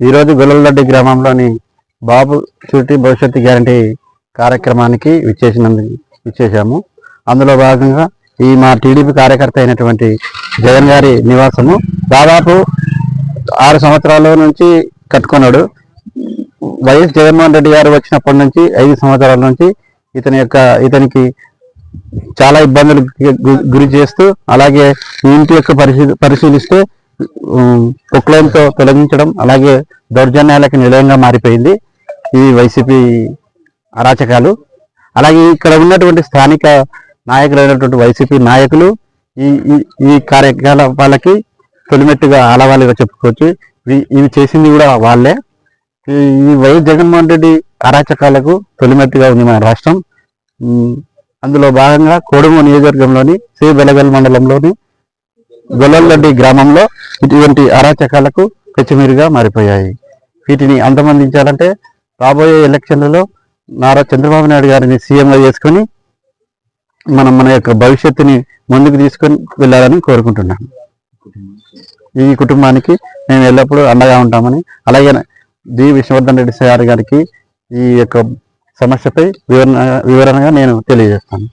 ఈరోజు గొల్లలదొడ్డి గ్రామంలోని బాబు చుట్టి భవిష్యత్తు గ్యారంటీ కార్యక్రమానికి విచ్చేసినందుకు విచ్చేసాము అందులో భాగంగా ఈ మా టీడీపీ కార్యకర్త అయినటువంటి జగన్ గారి నివాసము దాదాపు ఆరు సంవత్సరాల నుంచి కట్టుకున్నాడు. వైఎస్ జగన్మోహన్ రెడ్డి గారు వచ్చినప్పటి నుంచి ఐదు సంవత్సరాల నుంచి ఇతని యొక్క ఇతనికి చాలా ఇబ్బందులు గురి చేస్తూ అలాగే ఇంటి యొక్క పరిశీ పరిశీలిస్తే పొక్లైన్తో తొలగించడం అలాగే దౌర్జన్యాలకు నిలయంగా మారిపోయింది ఈ వైసీపీ అరాచకాలు. అలాగే ఇక్కడ ఉన్నటువంటి స్థానిక నాయకులైనటువంటి వైసీపీ నాయకులు ఈ ఈ- ఈ కార్యకలాపాలకి తొలిమెట్టుగా ఆలవాలిగా చెప్పుకోవచ్చు. ఇవి- చేసింది కూడా వాళ్ళే. ఈ వైఎస్ జగన్మోహన్ రెడ్డి అరాచకాలకు తొలిమెట్టుగా ఉంది మన రాష్ట్రం. అందులో భాగంగా కోడుమూరు నియోజకవర్గంలోని శ్రీ బెలగల్ మండలంలోని గొల్లలరెడ్డి గ్రామంలో ఇటువంటి అరాచకాలకు పెచ్చిమీరుగా మారిపోయాయి. వీటిని అంతమందించాలంటే రాబోయే ఎలక్షన్లలో నారా చంద్రబాబు నాయుడు గారిని సీఎంగా చేసుకొని మనం మన యొక్క భవిష్యత్తుని ముందుకు తీసుకొని వెళ్ళాలని కోరుకుంటున్నాను ఈ కుటుంబానికి మేము ఎల్లప్పుడూ అండగా ఉంటామని అలాగే డి. విష్ణువర్ధన్ రెడ్డి సార్ గారికి ఈ యొక్క సమస్యపై వివరణ వివరణగా నేను తెలియజేస్తాను.